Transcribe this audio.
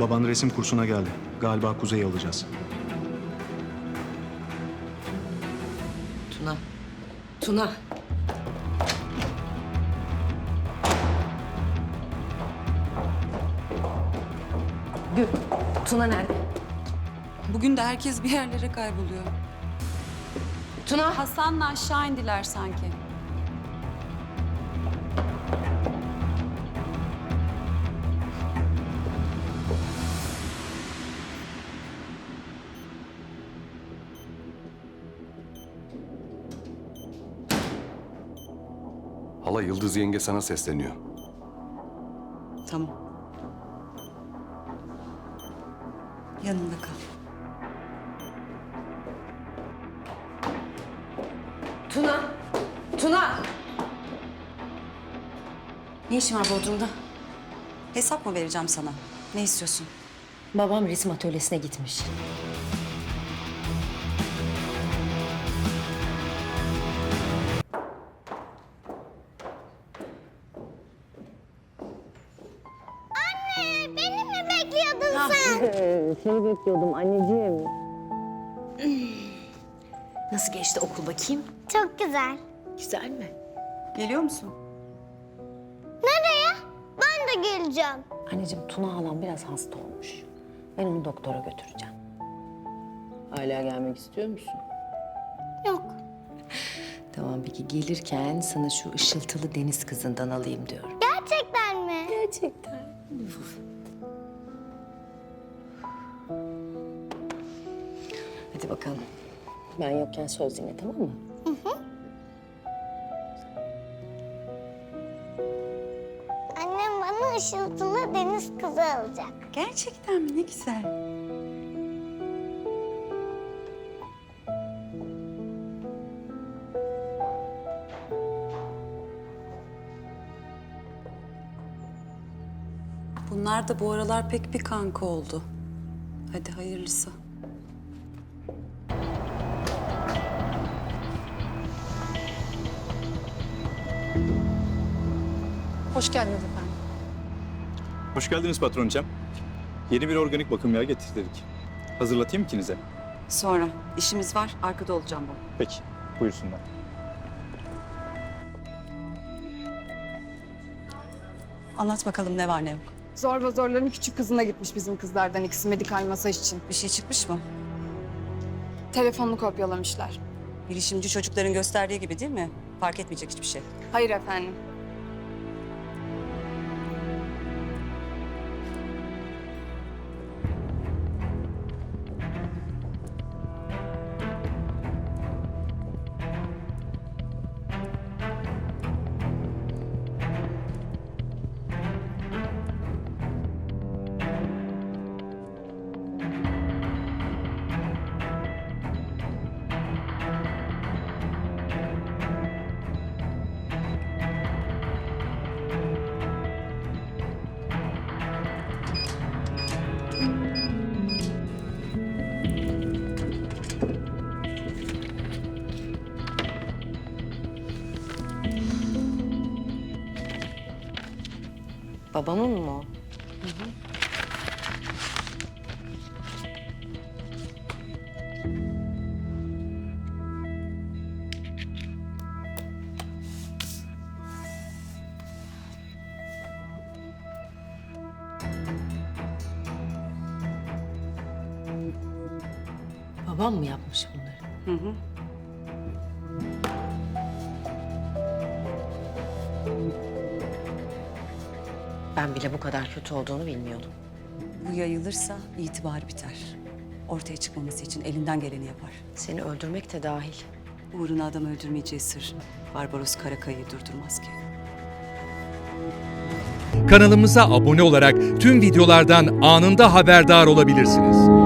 Baban resim kursuna geldi. Galiba Kuzey'i alacağız. Tuna. Tuna. Gül. Tuna nerede? Bugün de herkes bir yerlere kayboluyor. Tuna. Hasan'la aşağı indiler sanki. Hala Yıldız yenge sana sesleniyor. Tamam. Yanında kal. Tuna. Tuna. Ne işin var Bodrum'da? Hesap mı vereceğim sana? Ne istiyorsun? Babam resim atölyesine gitmiş. Mi bekliyordun sen? Seni bekliyordum anneciğim. Nasıl geçti okul bakayım? Çok güzel. Güzel mi? Geliyor musun? Nereye? Ben de geleceğim. Anneciğim Tuna halam biraz hasta olmuş. Ben onu doktora götüreceğim. Hala gelmek istiyor musun? Yok. Tamam peki gelirken sana şu ışıltılı deniz kızından alayım diyorum. Gerçekten mi? Gerçekten. Hadi bakalım. Ben yokken söz dinle tamam mı? Annem bana ışıltılı deniz kızı alacak. Gerçekten mi? Ne güzel. Bunlar da bu aralar pek bir kanka oldu. Hadi hayırlısı. Hoş geldiniz efendim. Hoş geldiniz patronçam. Yeni bir organik bakım yağı getirdik. Hazırlatayım ikinize. Sonra. işimiz var. Arkada olacağım ben. Peki, buyursunlar. Anlat bakalım ne var ne yok. Zorba zorların küçük kızına gitmiş bizim kızlardan ikisi medikal masaj için. Bir şey çıkmış mı? Telefonunu kopyalamışlar. Bilişimci çocukların gösterdiği gibi değil mi? Fark etmeyecek hiçbir şey. Hayır efendim. Babamın mı o? Babam mı yapmış bunları? Hı hı. Ben bile bu kadar kötü olduğunu bilmiyordum. Bu yayılırsa itibarı biter. Ortaya çıkmaması için elinden geleni yapar. Seni öldürmek de dahil. Uğruna adam öldürmeyeceği sır. Barbaros Karakay'ı durdurmaz ki. Kanalımıza abone olarak tüm videolardan anında haberdar olabilirsiniz.